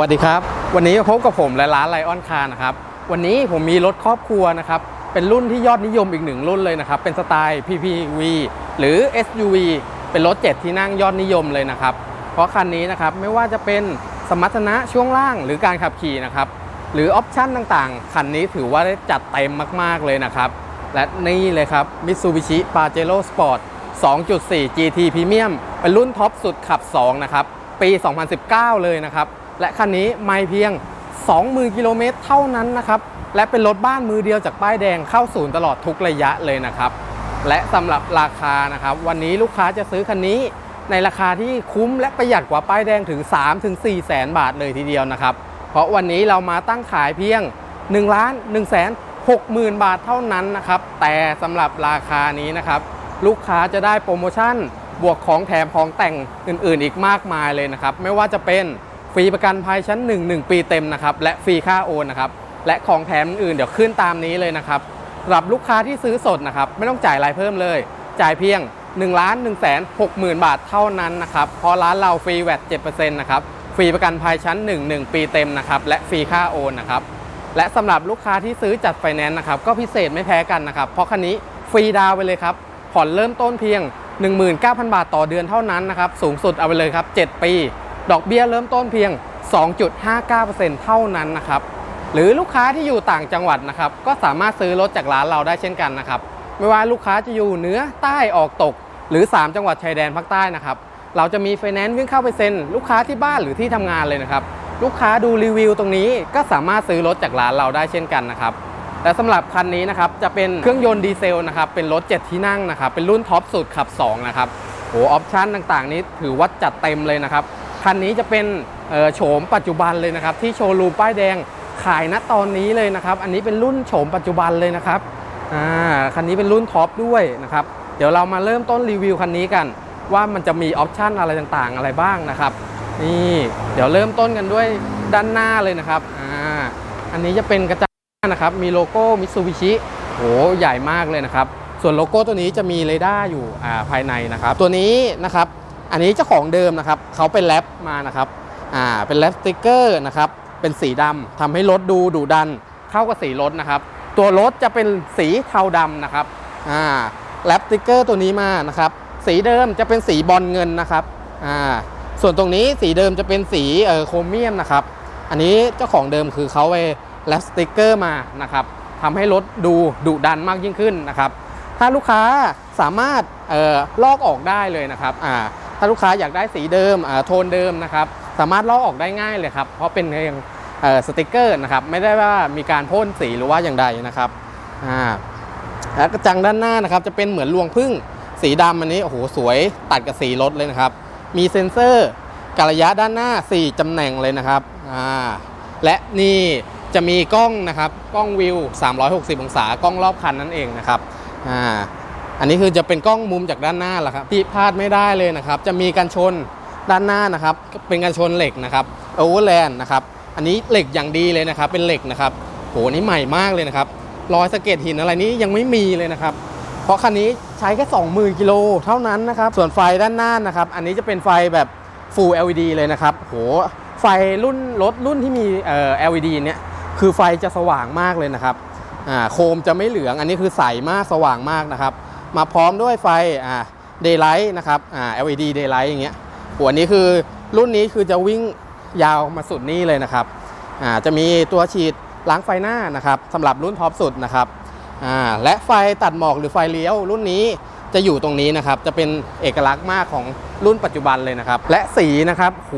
วัสดีครับ วันนี้พบกับผมและร้านไลออนคาร์นะครับ วันนี้ผมมีรถครอบครัวนะครับ เป็นรุ่นที่ยอดนิยมอีกหนึ่งรุ่นเลยนะครับ เป็นสไตล์ PPV หรือ SUV เป็นรถ 7 ที่นั่งยอดนิยมเลยนะครับ เพราะคันนี้นะครับไม่ว่าจะเป็นสมรรถนะช่วงล่างหรือการขับขี่นะครับ หรือออปชั่นต่างๆ คันนี้ถือว่าได้จัดเต็มมากๆเลยนะครับ และนี่เลยครับ Mitsubishi Pajero Sport 2.4 GT Premium เป็นรุ่นท็อปสุดขับ 2 นะครับ ปี 2019 เลยนะครับ และคันนี้ไม่เพียง 20,000กิโลเมตรเท่านั้นนะครับและเป็นรถบ้านมือเดียวจากป้ายแดงเข้าศูนย์ตลอดทุกระยะเลยนะครับและสำหรับราคานะครับ วันนี้ลูกค้าจะซื้อคันนี้ในราคาที่คุ้มและประหยัดกว่าป้ายแดงถึง 3-4แสนบาทเลยทีเดียวนะครับ เพราะวันนี้เรามาตั้งขายเพียง1ล้าน1แสน60,000 บาทเท่านั้นนะครับ แต่สำหรับราคานี้นะครับ ลูกค้าจะได้โปรโมชั่น บวกของแถมของแต่งอื่นๆ อีกมากมายเลยนะครับ ไม่ว่าจะเป็น ฟรีประกันภัยชั้น 1 1 ปีเต็มนะครับและฟรีค่าโอนนะครับและของแถมอื่นเดี๋ยวขึ้นตามนี้เลยนะครับสำหรับลูกค้าที่ซื้อสดนะครับไม่ต้องจ่ายรายเพิ่มเลย จ่ายเพียง1ล้าน1แสน6หมื่นบาทเท่านั้นนะครับเพราะร้านเราฟรีแวด7%นะครับฟรีประกันภัยชั้น 1 1 ปีเต็มนะครับและฟรีค่าโอนนะครับและสำหรับลูกค้าที่ซื้อจัดไฟแนนซ์นะครับก็พิเศษไม่แพ้กันนะครับเพราะคันนี้ฟรีดาวไปเลยครับผ่อนเริ่มต้นเพียง 19,000 บาทต่อเดือนเท่านั้นนะครับสูงสุดเอาไปเลยครับ 7 ปี ดอกเบี้ยเริ่มต้นเพียง 2.59%เท่านั้นนะครับ หรือลูกค้าที่อยู่ต่างจังหวัดนะครับ ก็สามารถซื้อรถจากร้านเราได้เช่นกันนะครับ ไม่ว่าลูกค้าจะอยู่เหนือใต้ออกตก หรือ 3 จังหวัดชายแดนภาคใต้นะครับ เราจะมีไฟแนนซ์วิ่งเข้าไปเซ็น ลูกค้าที่บ้านหรือที่ทำงานเลยนะครับ ลูกค้าดูรีวิวตรงนี้ก็สามารถซื้อรถจากร้านเราได้เช่นกันนะครับและสำหรับคันนี้นะครับจะเป็นเครื่องยนต์ดีเซลนะครับเป็นรถ 7 ที่นั่งนะครับเป็นรุ่นท็อปสุดขับ 2 นะครับโหออปชั่นต่างๆ นี้ถือว่าจัดเต็มเลยนะครับ คันนี้จะเป็นโฉมปัจจุบันเลยนะครับ ที่โชว์รูมป้ายแดงขายณตอนนี้เลยนะครับ อันนี้เป็นรุ่นโฉมปัจจุบันเลยนะครับอ่าคันนี้เป็นรุ่นท็อปด้วยนะครับ เดี๋ยวเรามาเริ่มต้นรีวิวคันนี้กัน ว่ามันจะมีออปชันอะไรต่างๆ อะไรบ้างนะครับนี่เดี๋ยวเริ่มต้นกันด้วยด้านหน้าเลยนะครับอ่าอันนี้จะเป็นกระจังนะครับมีโลโก้มิ t ซูบิชิโหใหญ่มากเลยนะครับ ส่วนโลโก้ตัวนี้จะมีเรดาร์อยู่ภายในนะครับ ตัวนี้นะครับ อันนี้เจ้าของเดิมนะครับเขาเป็นแรปมานะครับอ่าเป็นแรปสติกเกอร์นะครับเป็นสีดำทำให้รถดูดุดันเข้ากับสีรถนะครับ ตัวรถจะเป็นสีเทาดำนะครับอ่าแรปสติกเกอร์ตัวนี้มานะครับสีเดิมจะเป็นสีบอลเงินนะครับอ่าส่วนตรงนี้สีเดิมจะเป็นสีเออโครเมียมนะครับ อันนี้เจ้าของเดิมคือเขาไปแลปสติกเกอร์มานะครับทำให้รถดูดุดันมากยิ่งขึ้นนะครับ ถ้าลูกค้าสามารถเอ่อลอกออกได้เลยนะครับอ่า ถ้าลูกค้าอยากได้สีเดิมโทนเดิมนะครับสามารถลอกออกได้ง่ายเลยครับ เพราะเป็นเพียงสติกเกอร์นะครับไม่ได้ว่ามีการพ่นสีหรือว่าอย่างใดนะครับอ่าแล้วกระจังด้านหน้านะครับจะเป็นเหมือนรวงพึ่งสีดำอันนี้โอ้โหสวยตัดกับสีรถเลยนะครับ มีเซ็นเซอร์กระยะด้านหน้า 4ตำแหน่งเลยนะครับอ่าและนี่จะมีกล้องนะครับกล้องวิว 360 องศากล้องรอบคันนั่นเองนะครับอ่า อันนี้คือจะเป็นกล้องมุมจากด้านหน้าแหละครับที่พลาดไม่ได้เลยนะครับ จะมีกันชนด้านหน้านะครับ เป็นกันชนเหล็กนะครับโอเวอร์แลนด์นะครับอันนี้เหล็กอย่างดีเลยนะครับ เป็นเหล็กนะครับโหนี่ใหม่มากเลยนะครับรอยสะเก็ดหินอะไรนี้ยังไม่มีเลยนะครับ เพราะคันนี้ใช้แค่ 20,000กิโลเท่านั้นนะครับ ส่วนไฟด้านหน้านะครับ อันนี้จะเป็นไฟแบบ Full LED เลยนะครับโหไฟรุ่นรถรุ่นที่มีเอ่อ LED เนี่ยคือไฟจะสว่างมากเลยนะครับอ่าโคมจะไม่เหลืองอันนี้คือใสมากสว่างมากนะครับ มาพร้อมด้วยไฟอ่า Daylight นะครับอ่า LED Daylight อย่างเงี้ยโหอันนี้คือรุ่นนี้คือจะวิ่งยาวมาสุดนี่เลยนะครับอ่าจะมีตัวฉีดล้างไฟหน้านะครับสำหรับรุ่นท็อปสุดนะครับอ่าและไฟตัดหมอกหรือไฟเลี้ยว รุ่นนี้จะอยู่ตรงนี้นะครับ จะเป็นเอกลักษณ์มากของรุ่นปัจจุบันเลยนะครับ และสีนะครับโห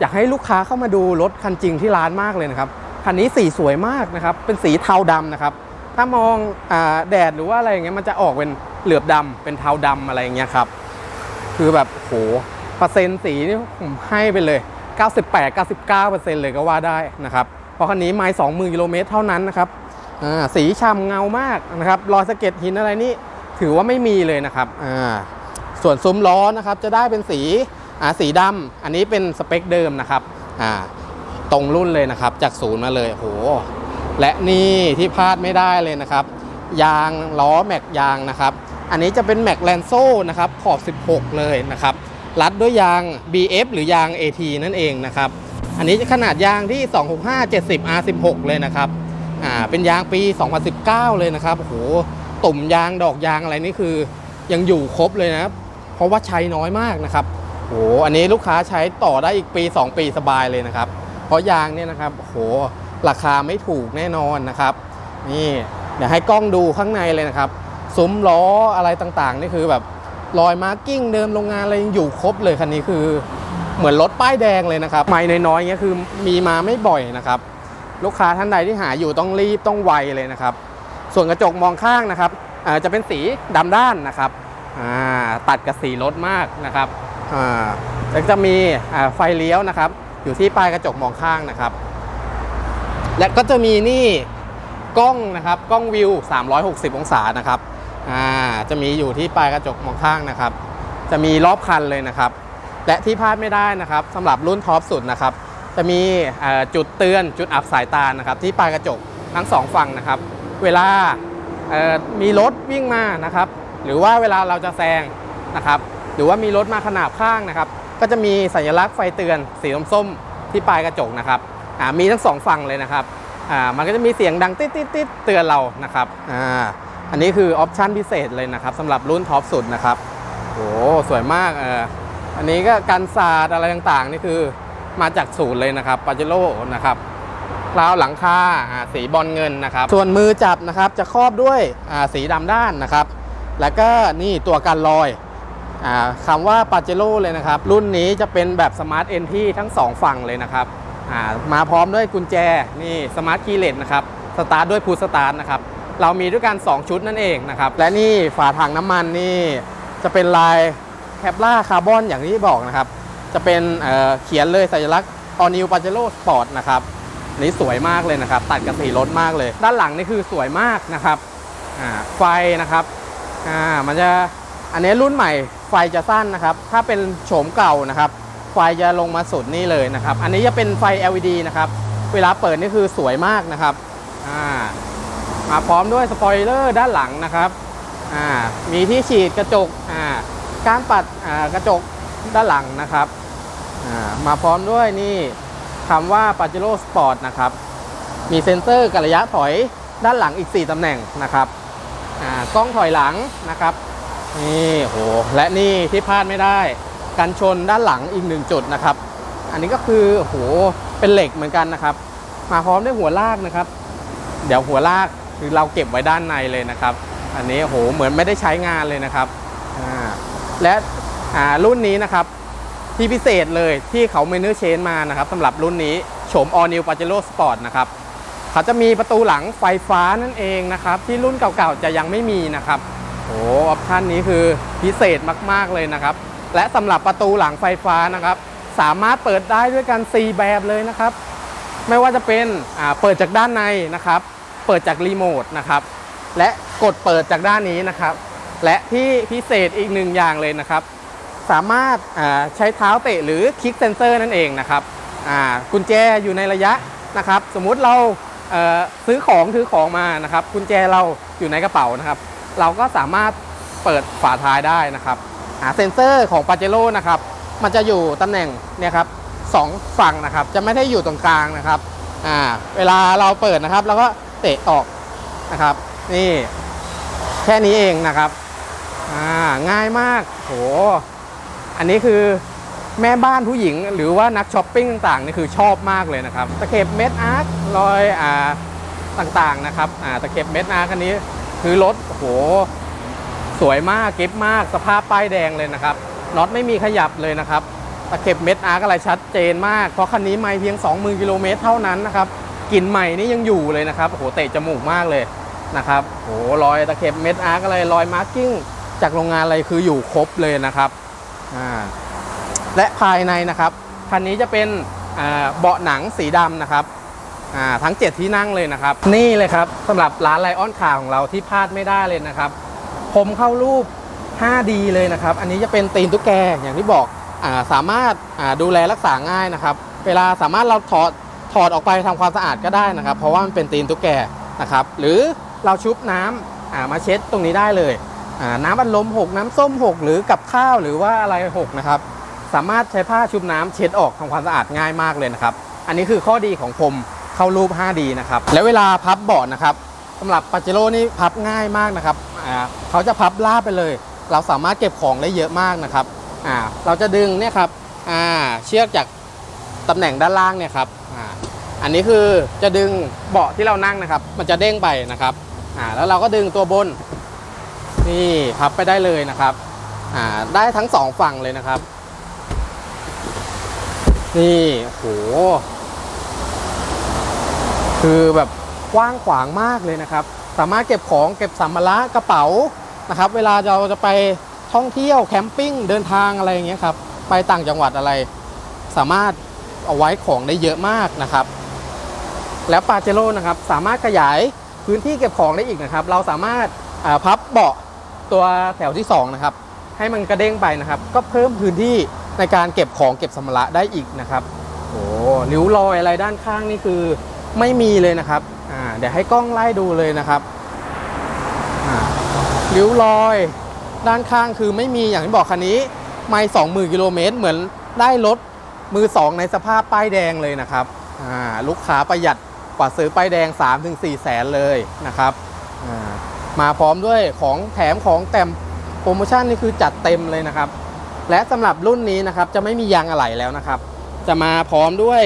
อยากให้ลูกค้าเข้ามาดูรถคันจริงที่ร้านมากเลยนะครับคันนี้สีสวยมากนะครับ เป็นสีเทาดำนะครับ ถ้ามองอแดดหรือว่าอะไรอย่างเงี้ยมันจะออกเป็นเหลือบดำเป็นเทาดำอะไรอย่างเงี้ยครับ คือแบบโหเปอร์เซ็นต์สีนี่ผมให้ไปเลย 98 99เลยก็ว่าได้นะครับเพราะคันนี้ไม่20,000กิโลเมตรเท่านั้นนะครับสีฉ่ำเงามากนะครับรอยสะเก็ดหินอะไรนี่ถือว่าไม่มีเลยนะครับส่วนซุ้มล้อนะครับจะได้เป็นสีสีดำอันนี้เป็นสเปคเดิมนะครับตรงรุ่นเลยนะครับ จากศูนย์มาเลยโห และนี่ที่พลาดไม่ได้เลยนะครับ ยางล้อแม็กยางนะครับ อันนี้จะเป็นแม็กแลนโซนะครับขอบ 16 เลยนะครับรัดด้วยยาง BF หรือยาง AT นั่นเองนะครับ อันนี้ขนาดยางที่ 265 70 R16 เลยนะครับอ่าเป็นยางปี 2019 เลยนะครับโอ้โหตุ่มยางดอกยางอะไรนี่คือยังอยู่ครบเลยนะเพราะว่าใช้น้อยมากนะครับโอ้โหอันนี้ลูกค้าใช้ต่อได้อีกปี 2 ปีสบายเลยนะครับ เพราะยางเนี่ยนะครับโอ้โห ราคาไม่ถูกแน่นอนนะครับ นี่เดี๋ยวให้กล้องดูข้างในเลยนะครับซุ้มล้ออะไรต่างๆ นี่คือแบบรอยมาร์กิ้งเดิมโรงงานอะไรยังอยู่ครบเลยคันนี้คือเหมือนรถป้ายแดงเลยนะครับไม่น้อยๆเงี้ยคือมีมาไม่บ่อยนะครับ ลูกค้าท่านใดที่หาอยู่ต้องรีบต้องไวเลยนะครับ ส่วนกระจกมองข้างนะครับจะเป็นสีดำด้านนะครับตัดกับสีรถมากนะครับแล้วจะมีไฟเลี้ยวนะครับ อยู่ที่ปลายกระจกมองข้างนะครับ และก็จะมีนี่กล้องนะครับกล้องวิว 360 องศานะครับอ่าจะมีอยู่ที่ปลายกระจกมองข้างนะครับ จะมีรอบคันเลยนะครับ และที่พลาดไม่ได้นะครับสำหรับรุ่นท็อปสุดนะครับ จะมีจุดเตือนจุดอับสายตานะครับ ที่ปลายกระจกทั้งสองฝั่งนะครับ เวลามีรถวิ่งมานะครับ หรือว่าเวลาเราจะแซงนะครับ หรือว่ามีรถมาขนาบข้างนะครับ ก็จะมีสัญลักษณ์ไฟเตือนสีส้มๆที่ปลายกระจกนะครับ มีทั้งสองฝั่งเลยนะครับมันก็จะมีเสียงดังติ๊ดติ๊ดติ๊ดเตือนเรานะครับออันนี้คือออปชันพิเศษเลยนะครับสำหรับรุ่นท็อปสุดนะครับโอ้สวยมากเอออันนี้ก็กันศาสตร์อะไรต่างๆ นี่คือมาจากศูนย์เลยนะครับปาเจโร่นะครับราวหลังคาสีบอลเงินนะครับ ส่วนมือจับนะครับจะครอบด้วยสีดำด้านนะครับ แล้วก็นี่ตัวกันรอยอาคำว่าปาเจโร่เลยนะครับ รุ่นนี้จะเป็นแบบสมาร์ทเอนที่ทั้ง 2 ฝั่งเลยนะครับ มาพร้อมด้วยกุญแจนี่สมาร์ทคีย์เลสนะครับสตาร์ทด้วยพูสตาร์ทนะครับเรามีด้วยกัน 2 ชุดนั่นเองนะครับและนี่ฝาถังน้ำมันนี่จะเป็นลายแคปล่าคาร์บอนอย่างที่บอกนะครับ จะเป็นเเขียนเลยสัญลักษณ์ All New Pajero Sport นะครับนี่สวยมากเลยนะครับ ตัดกับสีรถมากเลย ด้านหลังนี่คือสวยมากนะครับไฟนะครับมันจะอันนี้รุ่นใหม่ไฟจะสั้นนะครับ ถ้าเป็นโฉมเก่านะครับ ไฟจะลงมาสุดนี่เลยนะครับ อันนี้จะเป็นไฟ LED นะครับ เวลาเปิดนี่คือสวยมากนะครับอ่ามาพร้อมด้วยสปอยเลอร์ด้านหลังนะครับอ่ามีที่ฉีดกระจกอ่าการปัดอ่ากระจกด้านหลังนะครับอ่ามาพร้อมด้วยนี่คำว่า Pajero Sport นะครับ มีเซ็นเซอร์กับระยะถอยด้านหลังอีก 4ตำแหน่งนะครับอ่ากล้องถอยหลังนะครับนี่โหและนี่ที่พลาดไม่ได้ กันชนด้านหลังอีกหนึ่งจุดนะครับ อันนี้ก็คือโหเป็นเหล็กเหมือนกันนะครับ มาพร้อมด้วยหัวลากนะครับ เดี๋ยวหัวลากคือเราเก็บไว้ด้านในเลยนะครับ อันนี้โหเหมือนไม่ได้ใช้งานเลยนะครับและอ่ารุ่นนี้นะครับที่พิเศษเลยที่เขาเมนูเชนมานะครับสำหรับรุ่นนี้โฉม All New Pajero Sport นะครับเขาจะมีประตูหลังไฟฟ้านั่นเองนะครับ ที่รุ่นเก่าๆจะยังไม่มีนะครับโอ้ออปชันนี้คือพิเศษมากๆเลยนะครับ และสำหรับประตูหลังไฟฟ้านะครับ สามารถเปิดได้ด้วยกัน 4 แบบเลยนะครับ ไม่ว่าจะเป็นเปิดจากด้านในนะครับ เปิดจากรีโมทนะครับ และกดเปิดจากด้านนี้นะครับ และที่พิเศษอีกหนึ่งอย่างเลยนะครับ สามารถาใช้เท้าเตะหรือคลิกเซนเซอร์นั่นเองนะครับกุญแจอยู่ในระยะนะครับ สมมุติเราเอ่อซื้อของถือของมานะครับกุญแจเราอยู่ในกระเป๋านะครับ เราก็สามารถเปิดฝาท้ายได้นะครับ เซนเซอร์ของปาเจโร่นะครับ มันจะอยู่ตำแหน่งเนี่ยครับสองฝั่งนะครับ จะไม่ได้อยู่ตรงกลางนะครับอ่าเวลาเราเปิดนะครับเราก็เตะออกนะครับ นี่แค่นี้เองนะครับอ่าง่ายมากโหอันนี้คือแม่บ้านผู้หญิงหรือว่านักช้อปปิ้งต่างๆนี่คือชอบมากเลยนะครับ ตะเข็บเม็ดอาร์ครอยอ่าต่างๆนะครับอ่าตะเข็บเม็ดอาร์คอันนี้คือรถโห วยมากเก็บมากสภาพป้ายแดงเลยนะครับน็อตไม่มีขยับเลยนะครับตะเข็บเม็ดอาร์คอะไรชัดเจนมาก เพราะคันนี้ไม่เพียง 20,000กิโลเมตรเท่านั้นนะครับกลิ่นใหม่นี่ยังอยู่เลยนะครับโอ้โหเตะจมูกมากเลยนะครับโอ้โหรอยตะเข็บเม็ดอาร์คอะไรรอยมาร์กิ้งจากโรงงานอะไรคืออยู่ครบเลยนะครับอ่าและภายในนะครับคันนี้จะเป็นอ่าเบาะหนังสีดำนะครับอ่าทั้ง 7 ที่นั่งเลยนะครับ นี่เลยครับสำหรับร้านไลออนคาร์ของเราที่พลาดไม่ได้เลยนะครับ ผมเข้ารูป 5D เลยนะครับ อันนี้จะเป็นตีนตุ๊กแกอย่างที่บอกอาสามารถาดูแลรักษาง่ายนะครับ เวลาสามารถเราถอดถอดออกไปทำความสะอาดก็ได้นะครับ เพราะว่ามันเป็นตีนตุ๊กแกนะครับ หรือเราชุบน้ำามาเช็ดตรงนี้ได้เลยน้ำอัดลมหกน้ำส้มหกหรือกับข้าวหรือว่าอะไรหกนะครับ สามารถใช้ผ้าชุบน้ำเช็ดออกทำความสะอาดง่ายมากเลยนะครับ อันนี้คือข้อดีของพรมเข้ารูป 5D นะครับ แล้วเวลาพับเบาะนะครับสำหรับปาเจโร่นี่พับง่ายมากนะครับ อ่าเขาจะพับลาบไปเลย เราสามารถเก็บของได้เยอะมากนะครับอ่าเราจะดึงเนี่ยครับอ่าเชือกจากตำแหน่งด้านล่างเนี่ยครับอ่าอันนี้คือจะดึงเบาะที่เรานั่งนะครับ มันจะเด้งไปนะครับอ่าแล้วเราก็ดึงตัวบนนี่พับไปได้เลยนะครับอ่าได้ทั้งสองฝั่งเลยนะครับ นี่โหคือแบบกว้างขวางมากเลยนะครับ สามารถเก็บของเก็บสัมภาระกระเป๋านะครับ เวลาเราจะไปท่องเที่ยวแคมปิ้งเดินทางอะไรอย่างเงี้ยครับไปต่างจังหวัดอะไร สามารถเอาไว้ของได้เยอะมากนะครับ แล้วปาเจโร่นะครับสามารถขยายพื้นที่เก็บของได้อีกนะครับ เราสามารถพับเบาะตัวแถวที่สองนะครับให้มันกระเด้งไปนะครับ ก็เพิ่มพื้นที่ในการเก็บของเก็บสัมภาระได้อีกนะครับโอ้ริ้วรอยอะไรด้านข้างนี่คือไม่มีเลยนะครับ เดี๋ยวให้กล้องไล่ดูเลยนะครับริ้วรอย ด้านข้างคือไม่มีอย่างที่บอกคันนี้ ไม่สองหมื่นกิโลเมตรเหมือนได้รถมือสองในสภาพป้ายแดงเลยนะครับลูกค้าประหยัดกว่าซื้อป้ายแดง 3-4 แสนเลยนะครับมาพร้อมด้วยของแถมของแต่มโปรโมชั่นนี่คือจัดเต็มเลยนะครับ และสำหรับรุ่นนี้นะครับจะไม่มียางอะไหล่แล้วนะครับ จะมาพร้อมด้วย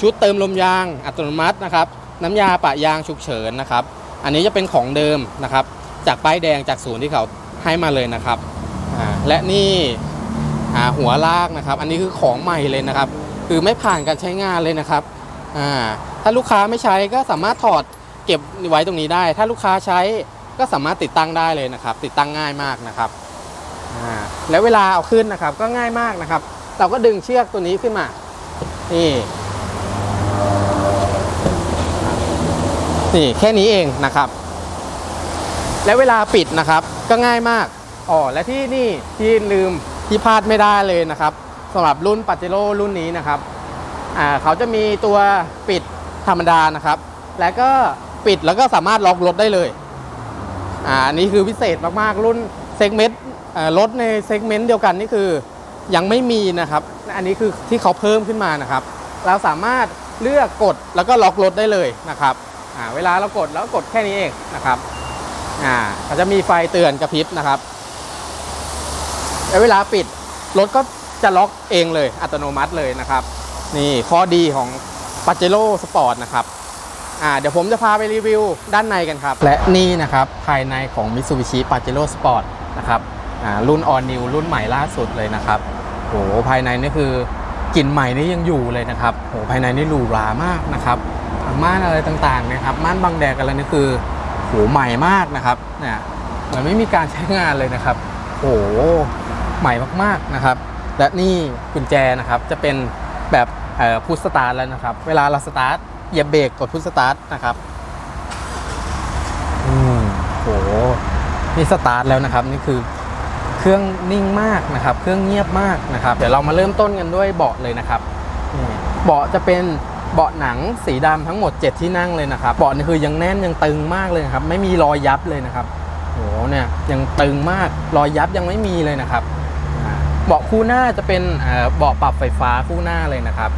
ชุดเติมลมยางอัตโนมัตินะครับ น้ำยาปะยางฉุกเฉินนะครับ อันนี้จะเป็นของเดิมนะครับ จากป้ายแดงจากศูนย์ที่เขาให้มาเลยนะครับและนี่หัวลากนะครับ อันนี้คือของใหม่เลยนะครับ คือไม่ผ่านการใช้งานเลยนะครับถ้าลูกค้าไม่ใช้ก็สามารถถอดเก็บไว้ตรงนี้ได้ ถ้าลูกค้าใช้ก็สามารถติดตั้งได้เลยนะครับ ติดตั้งง่ายมากนะครับแล้วเวลาเอาขึ้นนะครับก็ง่ายมากนะครับ เราก็ดึงเชือกตัวนี้ขึ้นมานี่ นี่แค่นี้เองนะครับ แล้วเวลาปิดนะครับก็ง่ายมากอ๋อและที่นี่ที่ลืมที่พลาดไม่ได้เลยนะครับสำหรับรุ่นป a เจโร่รุ่นนี้นะครับอ่าเขาจะมีตัวปิดธรรมดานะครับ แล้วก็ปิดแล้วก็สามารถล็อกรถได้เลยอ่าอันนี้คือพิเศษมากๆรุ่นเซกเมนต์รถในเซกเมนต์เดียวกันนี่คือยังไม่มีนะครับ อันนี้คือที่เขาเพิ่มขึ้นมานะครับ เราสามารถเลือกกดแล้วก็ล็อกรถได้เลยนะครับ อ่าเวลาเรากดแล้วกดแค่นี้เองนะครับอ่าเขาจะมีไฟเตือนกระพริบนะครับแล้วเวลาปิดรถก็จะล็อกเองเลยอัตโนมัติเลยนะครับ นี่ข้อดีของป a เจโร่สปอร์ตนะครับอ่าเดี๋ยวผมจะพาไปรีวิวด้านในกันครับ และนี่นะครับภายในของ Mitsubishi Pajero Sport นะครับอ่ารุ่น All New รุ่นใหม่ล่าสุดเลยนะครับโหภายในนี่คือกลิ่นใหม่นี่ยังอยู่เลยนะครับโหภายในนี่หรูหรามากนะครับ ม่านอะไรต่างๆนะครับม่านบังแดดอะไรนี่คือโหใหม่มากนะครับเนี่ยเหมือนไม่มีการใช้งานเลยนะครับโหใหม่มากๆนะครับ และนี่กุญแจนะครับจะเป็นแบบพุชสตาร์ทแล้วนะครับ เวลาเราสตาร์ทเหยียบเบรกกดพุชสตาร์ทนะครับอืมโหนี่สตาร์ทแล้วนะครับนี่คือเครื่องนิ่งมากนะครับ เครื่องเงียบมากนะครับ เดี๋ยวเรามาเริ่มต้นกันด้วยเบาะเลยนะครับเบาะจะเป็น เบาะหนังสีดำทั้งหมด 7 ที่นั่งเลยนะครับเบาะนี่คือยังแน่นยังตึงมากเลยครับไม่มีรอยยับเลยนะครับโหเนี่ยยังตึงมากรอยยับยังไม่มีเลยนะครับเบาะคู่หน้าจะเป็นเบาะปรับไฟฟ้าคู่หน้าเลยนะครับ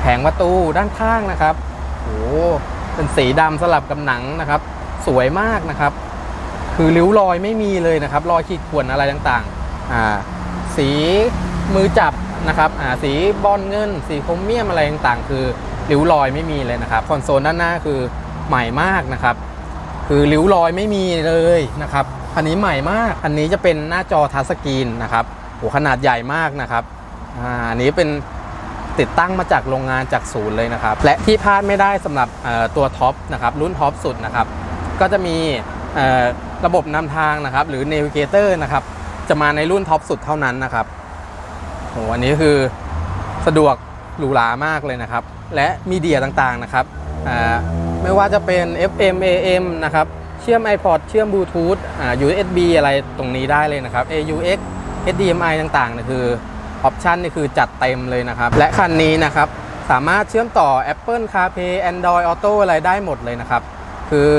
แผงประตูด้านข้างนะครับโอ้เป็นสีดำสลับกับหนังนะครับ สวยมากนะครับ คือริ้วรอยไม่มีเลยนะครับ รอยขีดข่วนอะไรต่างๆ อ่า สีมือจับ นะครับสีบอลเงิน สีโครเมียมอะไรต่างๆ คือริ้วรอยไม่มีเลยนะครับคอนโซลด้านหน้าคือใหม่มากนะครับ คือริ้วรอยไม่มีเลยนะครับอันนี้ใหม่มากอันนี้จะเป็นหน้าจอทัชสกรีนนะครับโหขนาดใหญ่มากนะครับอันนี้เป็นติดตั้งมาจากโรงงานจากศูนย์เลยนะครับ และที่พลาดไม่ได้สำหรับตัวท็อปนะครับรุ่นท็อปสุดนะครับ ก็จะมีระบบนำทางนะครับ หรือ Navigator นะครับ จะมาในรุ่นท็อปสุดเท่านั้นนะครับ โหอันนี้คือสะดวกหรูหรามากเลยนะครับ และมีเดียต่างๆนะครับอ่าไม่ว่าจะเป็น FM AM นะครับ เชื่อม iPod เชื่อมบลูทูธอ่า USB อะไรตรงนี้ได้เลยนะครับ AUX HDMI ต่างๆนี่ยคือออปชันนี่คือจัดเต็มเลยนะครับ และคันนี้นะครับ สามารถเชื่อมต่อ Apple CarPlay Android Auto อะไรได้หมดเลยนะครับ คือ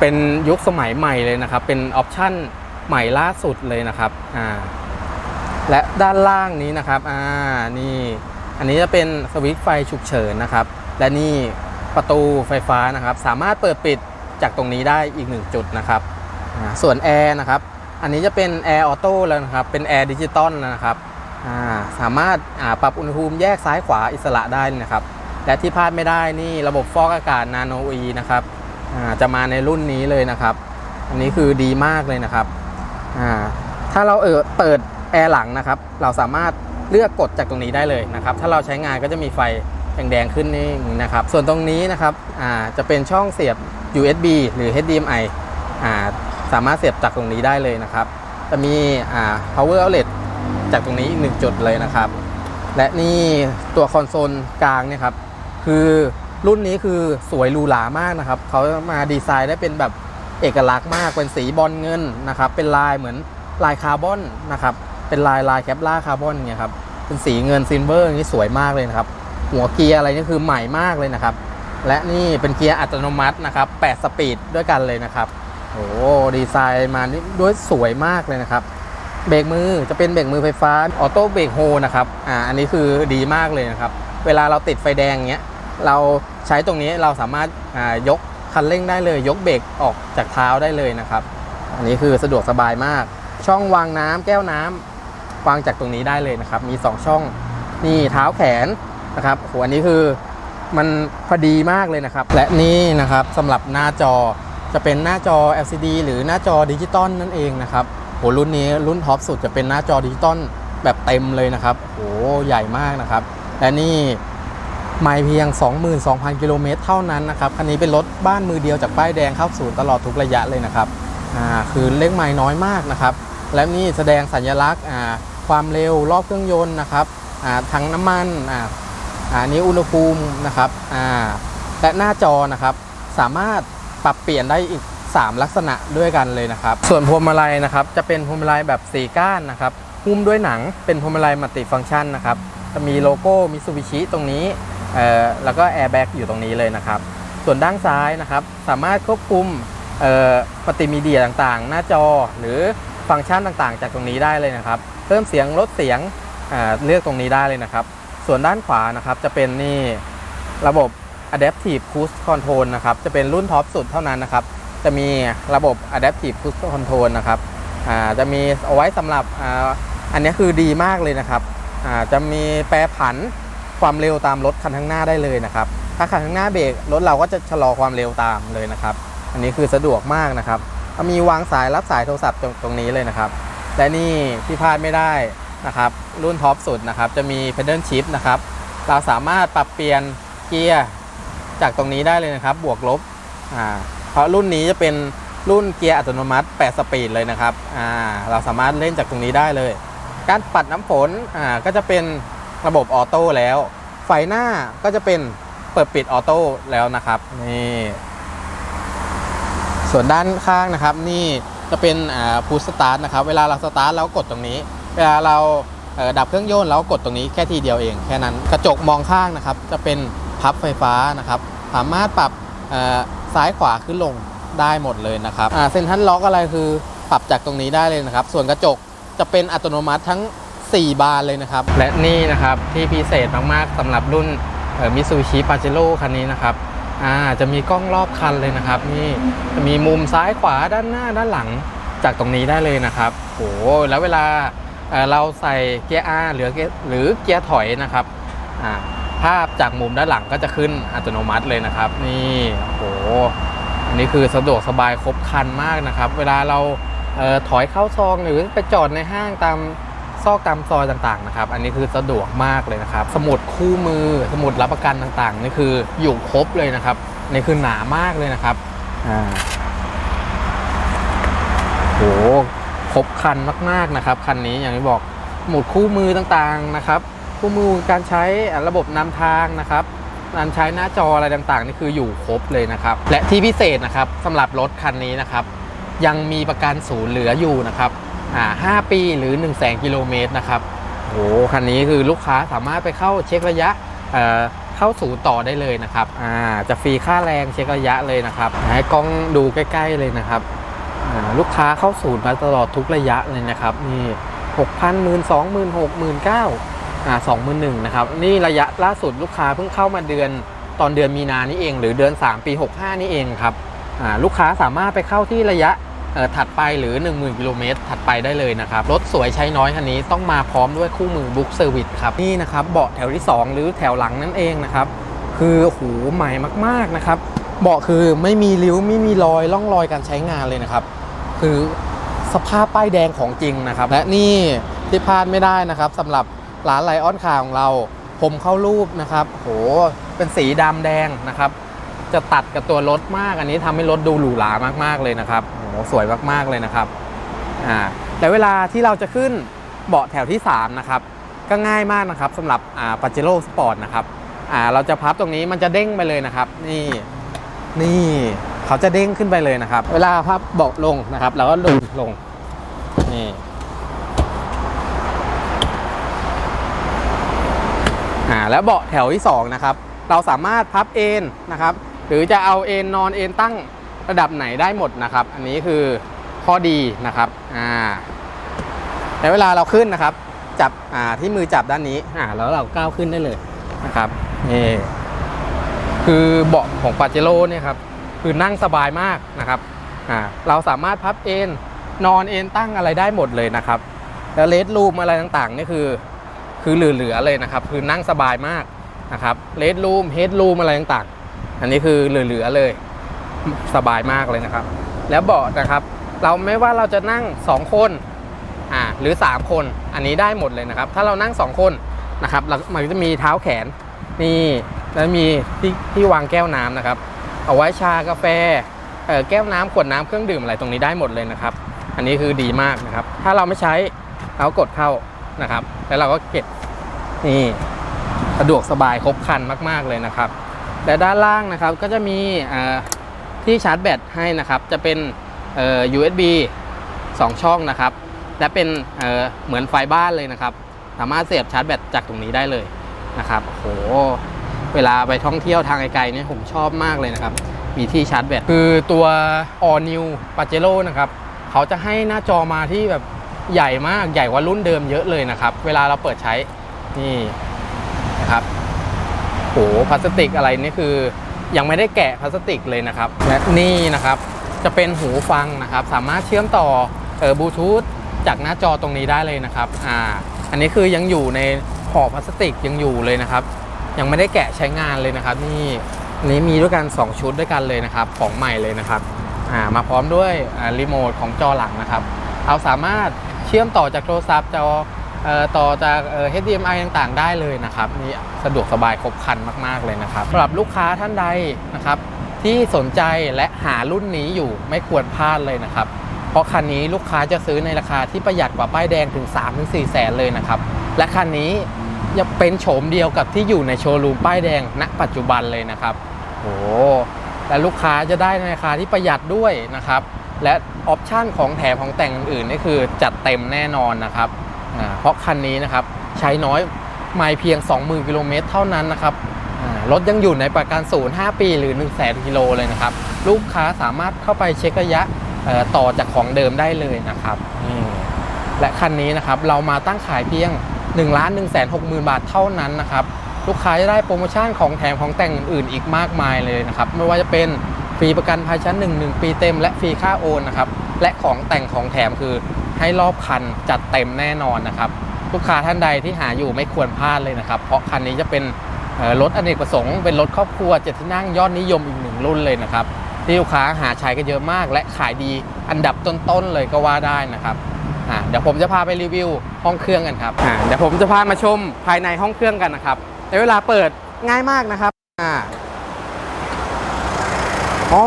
เป็นยุคสมัยใหม่เลยนะครับ เป็นออปชันใหม่ล่าสุดเลยนะครับอ่า และด้านล่างนี้นะครับ อ่า นี่ อันนี้จะเป็นสวิตช์ไฟฉุกเฉินนะครับ และนี่ประตูไฟฟ้านะครับ สามารถเปิดปิดจากตรงนี้ได้อีกหนึ่งจุดนะครับ ส่วนแอร์นะครับ อันนี้จะเป็นแอร์ออโต้แล้วนะครับ เป็นแอร์ดิจิตอลนะครับอ่าสามารถอ่าปรับอุณหภูมิแยกซ้ายขวาอิสระได้นะครับ และที่พลาดไม่ได้นี่ระบบฟอกอากาศนาโนอีนะครับอ่าจะมาในรุ่นนี้เลยนะครับ อันนี้คือดีมากเลยนะครับอ่าถ้าเราเออเปิด แอร์หลังนะครับ เราสามารถเลือกกดจากตรงนี้ได้เลยนะครับ ถ้าเราใช้งานก็จะมีไฟแดงๆขึ้นนี่นะครับ ส่วนตรงนี้นะครับอ่าจะเป็นช่องเสียบ USB หรือ HDMI อ่าสามารถเสียบจากตรงนี้ได้เลยนะครับ จะมีอ่า power outlet จากตรงนี้อีกหนึ่งจุดเลยนะครับ และนี่ตัวคอนโซลกลางเนี่ยครับ คือรุ่นนี้คือสวยหรูหรามากนะครับ เขามาดีไซน์ได้เป็นแบบเอกลักษณ์มาก เป็นสีบอลเงินนะครับ เป็นลายเหมือนลายคาร์บอนนะครับ เป็นลายลายแคปล่าคาร์บอนเนี่ยครับเป็นสีเงินซิลเวอร์อย่างนี้สวยมากเลยนะครับหัวเกียร์อะไรนี่คือใหม่มากเลยนะครับ และนี่เป็นเกียร์อัตโนมัตินะครับ8สปีดด้วยกันเลยนะครับโอ้ดีไซน์มานี่ด้วยสวยมากเลยนะครับเบรกมือจะเป็นเบรกมือไฟฟ้าออโต้เบรกโฮนะครับอ่าอันนี้คือดีมากเลยนะครับ เวลาเราติดไฟแดงเงี้ยเราใช้ตรงนี้เราสามารถอ่ายกคันเร่งได้เลย ยกเบรกออกจากเท้าได้เลยนะครับ อันนี้คือสะดวกสบายมาก ช่องวางน้ำแก้วน้ำวางจากตรงนี้ได้เลยนะครับ มี 2 ช่องนี่เท้าแขนนะครับโหอันนี้คือมันพอดีมากเลยนะครับ และนี่นะครับสำหรับหน้าจอจะเป็นหน้าจอ LCD หรือหน้าจอดิจิตอลนั่นเองนะครับโหรุ่นนี้รุ่นท็อปสุดจะเป็นหน้าจอดิจิตอลแบบเต็มเลยนะครับโหใหญ่มากนะครับ และนี่ไม่เพียง 22,000 กิโลเมตรเท่านั้นนะครับคันนี้เป็นรถบ้านมือเดียวจากป้ายแดงเข้าศูนย์ตลอดทุกระยะเลยนะครับอ่าคือเลขไม้น้อยมากนะครับ และนี่แสดงสัญลักษณ์อ่า ความเร็วรอบเครื่องยนต์นะครับถังน้ำมันอ่าอ่านี้อุณหภูมินะครับอ่าและหน้าจอนะครับ สามารถปรับเปลี่ยนได้อีก 3 ลักษณะด้วยกันเลยนะครับ ส่วนพวงมาลัยนะครับ จะเป็นพวงมาลัยแบบ4ก้านนะครับหุ้มด้วยหนังเป็นพวงมาลัยมัลติฟังก์ชันนะครับจะมีโลโก้มิซูบิชิตรงนี้เอ่อแล้วก็แอร์แบ็กอยู่ตรงนี้เลยนะครับ ส่วนด้านซ้ายนะครับ สามารถควบคุมเอ่อปฏิมีเดียต่างๆ หน้าจอหรือ ฟังก์ชันต่างๆ จากตรงนี้ได้เลยนะครับ เพิ่มเสียงลดเสียงเลือกตรงนี้ได้เลยนะครับ ส่วนด้านขวานะครับจะเป็นนี่ระบบ Adaptive Cruise Control นะครับ จะเป็นรุ่นท็อปสุดเท่านั้นนะครับ จะมีระบบ Adaptive Cruise Control นะครับจะมีเอาไว้สำหรับออันนี้คือดีมากเลยนะครับจะมีแปรผันความเร็วตามรถคันข้างหน้าได้เลยนะครับ ถ้าคันข้างหน้าเบรกรถเราก็จะชะลอความเร็วตามเลยนะครับ อันนี้คือสะดวกมากนะครับ มีวางสายรับสายโทรศัพท์ตรงนี้เลยนะครับ และนี่ที่พลาดไม่ได้นะครับ รุ่นท็อปสุดนะครับ จะมี pedal shift นะครับ เราสามารถปรับเปลี่ยนเกียร์จากตรงนี้ได้เลยนะครับ บวกลบอ่าเพราะรุ่นนี้จะเป็นรุ่นเกียร์อัตโนมัติ 8 สปีดเลยนะครับอ่าเราสามารถเล่นจากตรงนี้ได้เลย การปัดน้ำฝนอ่าก็จะเป็นระบบออโต้แล้ว ไฟหน้าก็จะเป็นเปิดปิดออโต้แล้วนะครับนี่ ส่วนด้านข้างนะครับนี่จะเป็นพูสตาร์ทนะครับเวลาเราสตาร์ทเรากดตรงนี้ เวลาเราดับเครื่องยนต์เรากดตรงนี้แค่ทีเดียวเองแค่นั้นกระจกมองข้างนะครับ จะเป็นพับไฟฟ้านะครับ สามารถปรับซ้ายขวาขึ้นลงได้หมดเลยนะครับเซนทันล็อกอะไรคือปรับจากตรงนี้ได้เลยนะครับ ส่วนกระจกจะเป็นอัตโนมัติทั้ง 4 บานเลยนะครับ และนี่นะครับที่พิเศษมากๆสำหรับรุ่นมิซูชิปาเจโร่คันนี้นะครับ อ่าจะมีกล้องรอบคันเลยนะครับ นี่จะมีมุมซ้ายขวาด้านหน้าด้านหลังจากตรงนี้ได้เลยนะครับโอ้แล้วเวลาเราใส่เกียร์ R หรือหรือเกียร์ถอยนะครับภาพจากมุมด้านหลังก็จะขึ้นอัตโนมัติเลยนะครับ นี่โอ้อันนี้คือสะดวกสบายครบครันมากนะครับ เวลาเราเออถอยเข้าซองหรือไปจอดในห้างตาม ซอกตามซอยต่างๆนะครับ อันนี้คือสะดวกมากเลยนะครับ สมุดคู่มือ สมุดรับประกันต่างๆ นี่คืออยู่ครบเลยนะครับนี่คือหนามากเลยนะครับอ่าโหครบคันมากๆนะครับคันนี้อย่างที่บอกสมุดคู่มือต่างๆนะครับ คู่มือการใช้ระบบนำทางนะครับการใช้หน้าจออะไรต่างๆ นี่คืออยู่ครบเลยนะครับ และที่พิเศษนะครับสำหรับรถคันนี้นะครับ ยังมีประกันศูนย์เหลืออยู่นะครับ อ่า5ปีหรือ 1 0 0 0 0 0กิโลเมตรนะครับโหคันนี้คือลูกค้าสามารถไปเข้าเช็คระยะเอ่อเข้าศูนย์ต่อได้เลยนะครับอ่าจะฟรีค่าแรงเช็คระยะเลยนะครับให้กล้องดูใกล้ ๆเลยนะครับอ่าลูกค้าเข้าศูนย์มาตลอดทุกระยะเลยนะครับนี่หกพันหมื่นสองหมื่นหกหมื่นเก้าอ่าสองหมื่นหนึ่งนะครับนี่ระยะล่าสุดลูกค้าเพิ่งเข้ามาเดือนตอนเดือนมีนานี่เอง หรือเดือน 3 ปี 65 นี่เองครับอ่าลูกค้าสามารถไปเข้าที่ระยะ ถัดไปหรือ 10,000กิโลเมตรถัดไปได้เลยนะครับ รถสวยใช้น้อยคันนี้ต้องมาพร้อมด้วยคู่มือบุ๊กเซอร์วิสครับ นี่นะครับเบาะแถวที่ 2 หรือแถวหลังนั่นเองนะครับ คือหูใหม่มากๆนะครับเบาะคือไม่มีริ้วไม่มีรอยร่องรอยการใช้งานเลยนะครับ คือสภาพป้ายแดงของจริงนะครับ และนี่ที่พลาดไม่ได้นะครับสำหรับร้านไลออนคาของเราผมเข้ารูปนะครับ โห เป็นสีดำแดงนะครับ จะตัดกับตัวรถมากอันนี้ทำให้รถดูหรูหรามากๆเลยนะครับ โห สวยมากๆเลยนะครับอ่าแต่เวลาที่เราจะขึ้นเบาะแถวที่ 3 นะครับ ก็ง่ายมากนะครับสำหรับอ่าปาเจโร่สปอร์ตนะครับอ่าเราจะพับตรงนี้มันจะเด้งไปเลยนะครับ นี่นี่เขาจะเด้งขึ้นไปเลยนะครับ เวลาพับเบาะลงนะครับเราก็ดึงลงนี่อ่าแล้วเบาะแถวที่สองนะครับเราสามารถพับเอนนะครับหรือจะเอาเอนนอนเอนตั้ง ระดับไหนได้หมดนะครับ อันนี้คือข้อดีนะครับอ่าแต่เวลาเราขึ้นนะครับ จับอ่าที่มือจับด้านนี้อ่าแล้วเราก้าวขึ้นได้เลยนะครับนี่คือเบาะของปาเจโร่เนี่ยครับคือนั่งสบายมากนะครับอ่าเราสามารถพับเอนนอนเอนตั้งอะไรได้หมดเลยนะครับ แล้วเลสรูมอะไรต่างๆนี่คือคือเหลือๆเลยนะครับ คือนั่งสบายมากนะครับเลสรูมเฮดรูมอะไรต่างๆ อันนี้คือเหลือๆเลย สบายมากเลยนะครับ แล้วเบาะนะครับ เราไม่ว่าเราจะนั่ง 2 คนอ่าหรือ 3 คนอันนี้ได้หมดเลยนะครับ ถ้าเรานั่ง 2 คนนะครับเรามันจะมีเท้าแขนนี่แล้วมีที่ที่วางแก้วน้ำนะครับ เอาไว้ชากาแฟเอ่อแก้วน้ำขวดน้ำเครื่องดื่มอะไรตรงนี้ได้หมดเลยนะครับ อันนี้คือดีมากนะครับ ถ้าเราไม่ใช้เรากดเข้านะครับ แล้วเราก็เก็บนี่สะดวกสบายครบครันมาก ๆเลยนะครับ และด้านล่างนะครับก็จะมีอ่อ ที่ชาร์จแบตให้นะครับ จะเป็น USB 2 ช่องนะครับ และเป็นเเหมือนไฟบ้านเลยนะครับ สามารถเสียบชาร์จแบตจากตรงนี้ได้เลยนะครับโอ้โหเวลาไปท่องเที่ยวทางไกลๆเนี่ยผมชอบมากเลยนะครับ มีที่ชาร์จแบตคือตัว All New Pajero นะครับ เขาจะให้หน้าจอมาที่แบบใหญ่มากใหญ่กว่ารุ่นเดิมเยอะเลยนะครับ เวลาเราเปิดใช้นี่นะครับโหพลาสติกอะไรนี่คือ ยังไม่ได้แกะพลาสติกเลยนะครับ และนี่นะครับจะเป็นหูฟังนะครับ สามารถเชื่อมต่อเออบลูทูธจากหน้าจอตรงนี้ได้เลยนะครับอ่าอันนี้คือยังอยู่ในห่อพลาสติกยังอยู่เลยนะครับ ยังไม่ได้แกะใช้งานเลยนะครับ นี่นี้มีด้วยกัน 2 ชุดด้วยกันเลยนะครับ ของใหม่เลยนะครับอ่ามาพร้อมด้วยอ่ารีโมทของจอหลังนะครับเราสามารถเชื่อมต่อจากโทรศัพท์จอ ต่อจากเอ่อ HDMI ต่างๆ ได้เลยนะครับนี่สะดวกสบายครบครันมากๆเลยนะครับสำหรับลูกค้าท่านใดนะครับที่สนใจและหารุ่นนี้อยู่ไม่ควรพลาดเลยนะครับ เพราะคันนี้ลูกค้าจะซื้อในราคาที่ประหยัดกว่าป้ายแดงถึง 3-4 แสนเลยนะครับ และคันนี้ยังเป็นโฉมเดียวกับที่อยู่ในโชว์รูมป้ายแดงณปัจจุบันเลยนะครับโอ้และลูกค้าจะได้ในราคาที่ประหยัดด้วยนะครับ และออปชันของแถมของแต่งอื่นๆนี่คือจัดเต็มแน่นอนนะครับ เพราะคันนี้นะครับใช้น้อยไม่เพียง 20,000กิโลเมตรเท่านั้นนะครับรถยังอยู่ในประกันศูนย์5ปีหรือ 1 0 0 0 0กิโลเลยนะครับ ลูกค้าสามารถเข้าไปเช็คระยะต่อจากของเดิมได้เลยนะครับและคันนี้นะครับเรามาตั้งขายเพียง 1 1 6 0 0 0 0 บาทเท่านั้นนะครับ ลูกค้าจะได้โปรโมชั่นของแถมของแต่งอื่นๆอีกมากมายเลยนะครับ ไม่ว่าจะเป็นฟรีประกันภัยชั้น 1 1 ปีเต็มและฟรีค่าโอนนะครับ และของแต่งของแถมคือ ให้รอบคันจัดเต็มแน่นอนนะครับ ลูกค้าท่านใดที่หาอยู่ไม่ควรพลาดเลยนะครับ เพราะคันนี้จะเป็นรถอเนกประสงค์เป็นรถครอบครัวเจ็ดที่นั่งยอดนิยมอีกหนึ่งรุ่นเลยนะครับที่ลูกค้าหาใช้กันเยอะมาก และขายดีอันดับต้นๆเลยก็ว่าได้นะครับเดี๋ยวผมจะพาไปรีวิวห้องเครื่องกันครับเดี๋ยวผมจะพามาชมภายในห้องเครื่องกันนะครับในเวลาเปิดง่ายมากนะครับอ่าอ๋อ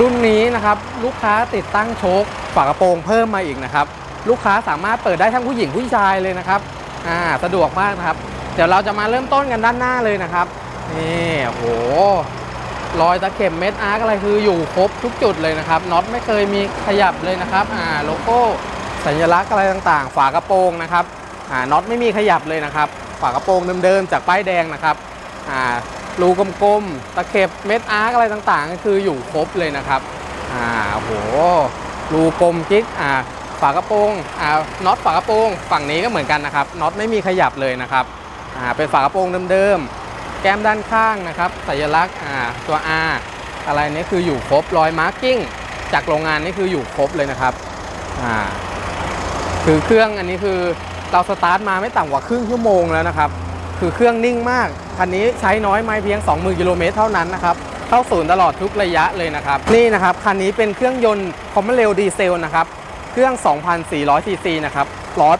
รุ่นนี้นะครับลูกค้าติดตั้งโชคฝากระโปรงเพิ่มมาอีกนะครับ ลูกค้าสามารถเปิดได้ทั้งผู้หญิงผู้ชายเลยนะครับอ่าสะดวกมากนะครับ เดี๋ยวเราจะมาเริ่มต้นกันด้านหน้าเลยนะครับนี่โอ้โหรอยตะเข็บเม็ดอาร์กอะไรคืออยู่ครบทุกจุดเลยนะครับน็อตไม่เคยมีขยับเลยนะครับอ่าโลโก้สัญลักษณ์อะไรต่างๆ ฝากระโปรงนะครับอ่าน็อตไม่มีขยับเลยนะครับ ฝากระโปรงเดิมๆจากป้ายแดงนะครับอ่า รูกลมๆ ตะเข็บเม็ดอาร์กอะไรต่างๆ ก็คืออยู่ครบเลยนะครับ อ่าโห รูกลมจิ๊กอ่า ฝากระโปรง อ่า น็อตฝากระโปรง ฝั่งนี้ก็เหมือนกันนะครับ น็อตไม่มีขยับเลยนะครับ อ่า เป็นฝากระโปรงเดิมๆ แก้มด้านข้างนะครับ สัญลักษณ์ อ่า ตัว R อะไรนี้คืออยู่ครบ รอยมาร์กิ้ง จากโรงงานนี่คืออยู่ครบเลยนะครับ อ่า คือเครื่องอันนี้คือเราสตาร์ทมาไม่ต่ำกว่าครึ่งชั่วโมงแล้วนะครับ คือเครื่องนิ่งมาก คันนี้ใช้น้อยไม่เพียง 20,000กิโลเมตรเท่านั้นนะครับ เข้าศูนย์ตลอดทุกระยะเลยนะครับ นี่นะครับ คันนี้เป็นเครื่องยนต์คอมเมเรลดีเซลนะครับ เครื่อง 2,400ซีซีนะครับ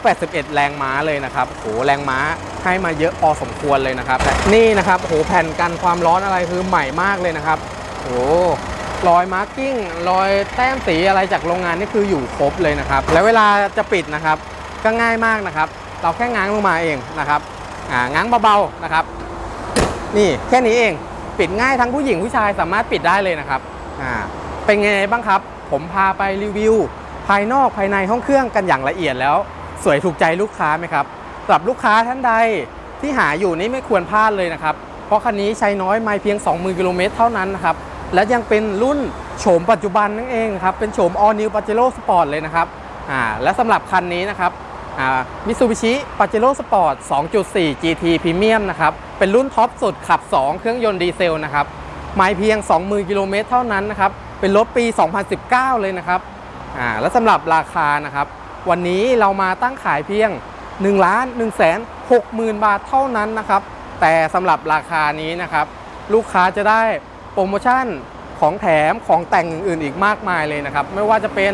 181 แรงม้าเลยนะครับโหแรงม้าให้มาเยอะพอสมควรเลยนะครับ นี่นะครับโหแผ่นกันความร้อนอะไรคือใหม่มากเลยนะครับโหรอยมาร์กิ้งรอยแต้มสีอะไรจากโรงงานนี่คืออยู่ครบเลยนะครับ แล้วเวลาจะปิดนะครับ ก็ง่ายมากนะครับ เราแค่ง้างลงมาเองนะครับ ง้างเบาๆนะครับ นี่แค่นี้เองปิดง่ายทั้งผู้หญิงผู้ชายสามารถปิดได้เลยนะครับอ่าเป็นไงบ้างครับ ผมพาไปรีวิว ภายนอกภายในห้องเครื่องกันอย่างละเอียดแล้ว สวยถูกใจลูกค้าไหมครับสำหรับลูกค้าท่านใดที่หาอยู่นี่ไม่ควรพลาดเลยนะครับ เพราะคันนี้ใช้น้อยไม่เพียง 20,000กิโลเมตรเท่านั้นนะครับและยังเป็นรุ่นโฉมปัจจุบันนั่นเองครับเป็นโฉม All New Pajero Sport เลยนะครับอ่าและสำหรับคันนี้นะครับ มิซูบิชิปาเจโร่สปอร์ต 2.4 GT Premium นะครับ เป็นรุ่นท็อปสุดขับ 2 เครื่องยนต์ดีเซลนะครับ ไม่เพียง 20,000 กิโลเมตรเท่านั้นนะครับ เป็นรถปี 2019 เลยนะครับ อ่า และสำหรับราคานะครับ วันนี้เรามาตั้งขายเพียง1ล้าน1แสน60,000 บาทเท่านั้นนะครับ แต่สำหรับราคานี้นะครับ ลูกค้าจะได้โปรโมชั่นของแถมของแต่งอื่นๆอีกมากมายเลยนะครับ ไม่ว่าจะเป็น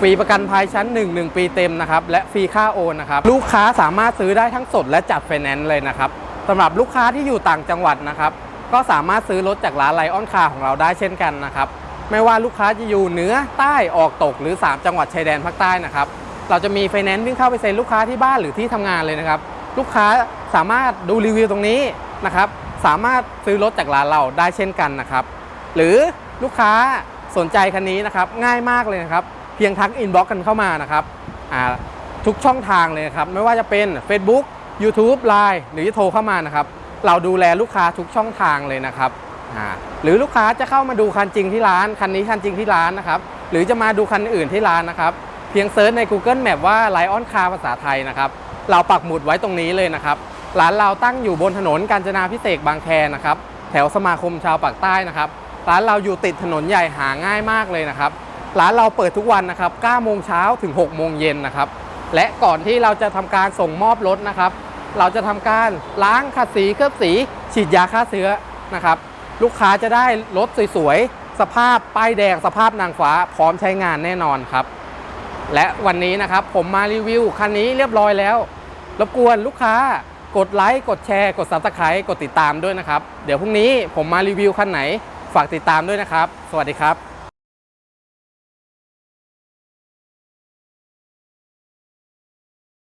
ฟรีประกันภัยชั้น 1 1 ปีเต็มนะครับ และฟรีค่าโอนนะครับ ลูกค้าสามารถซื้อได้ทั้งสดและจัดไฟแนนซ์เลยนะครับสำหรับลูกค้าที่อยู่ต่างจังหวัดนะครับ ก็สามารถซื้อรถจากร้านไลออนคาของเราได้เช่นกันนะครับ ไม่ว่าลูกค้าจะอยู่เหนือใต้ออกตกหรือ 3 จังหวัดชายแดนภาคใต้นะครับ เราจะมีไฟแนนซ์วิ่งเข้าไปเซ็นลูกค้าที่บ้านหรือที่ทำงานเลยนะครับ ลูกค้าสามารถดูรีวิวตรงนี้นะครับ สามารถซื้อรถจากร้านเราได้เช่นกันนะครับ หรือลูกค้าสนใจคันนี้นะครับง่ายมากเลยนะครับ เพียงทักอินบ็อกกันเข้ามานะครับทุกช่องทางเลยครับ ไม่ว่าจะเป็น Facebook YouTube Line หรือจะโทรเข้ามานะครับ เราดูแลลูกค้าทุกช่องทางเลยนะครับหรือลูกค้าจะเข้ามาดูคันจริงที่ร้าน คันนี้คันจริงที่ร้านนะครับ หรือจะมาดูคันอื่นที่ร้านนะครับ เพียงเซิร์ชใน Google Map ว่า Lion Car ภาษาไทยนะครับ เราปักหมุดไว้ตรงนี้เลยนะครับ ร้านเราตั้งอยู่บนถนนกาญจนาพิเศษบางแคนะครับ แถวสมาคมชาวปากใต้นะครับ ร้านเราอยู่ติดถนนใหญ่หาง่ายมากเลยนะครับ ร้านเราเปิดทุกวันนะครับ9โมงเช้าถึง6โมงเย็นนะครับ และก่อนที่เราจะทำการส่งมอบรถนะครับ เราจะทำการล้างขัดสีเคลือบสี ฉีดยาฆ่าเชื้อนะครับ ลูกค้าจะได้รถสวยๆ สภาพป้ายแดงสภาพนางฟ้าพร้อมใช้งานแน่นอนครับ และวันนี้นะครับผมมารีวิวคันนี้เรียบร้อยแล้ว รบกวนลูกค้ากดไลค์กดแชร์กด Subscribe กดติดตามด้วยนะครับ เดี๋ยวพรุ่งนี้ผมมารีวิวคันไหนฝากติดตามด้วยนะครับ สวัสดีครับ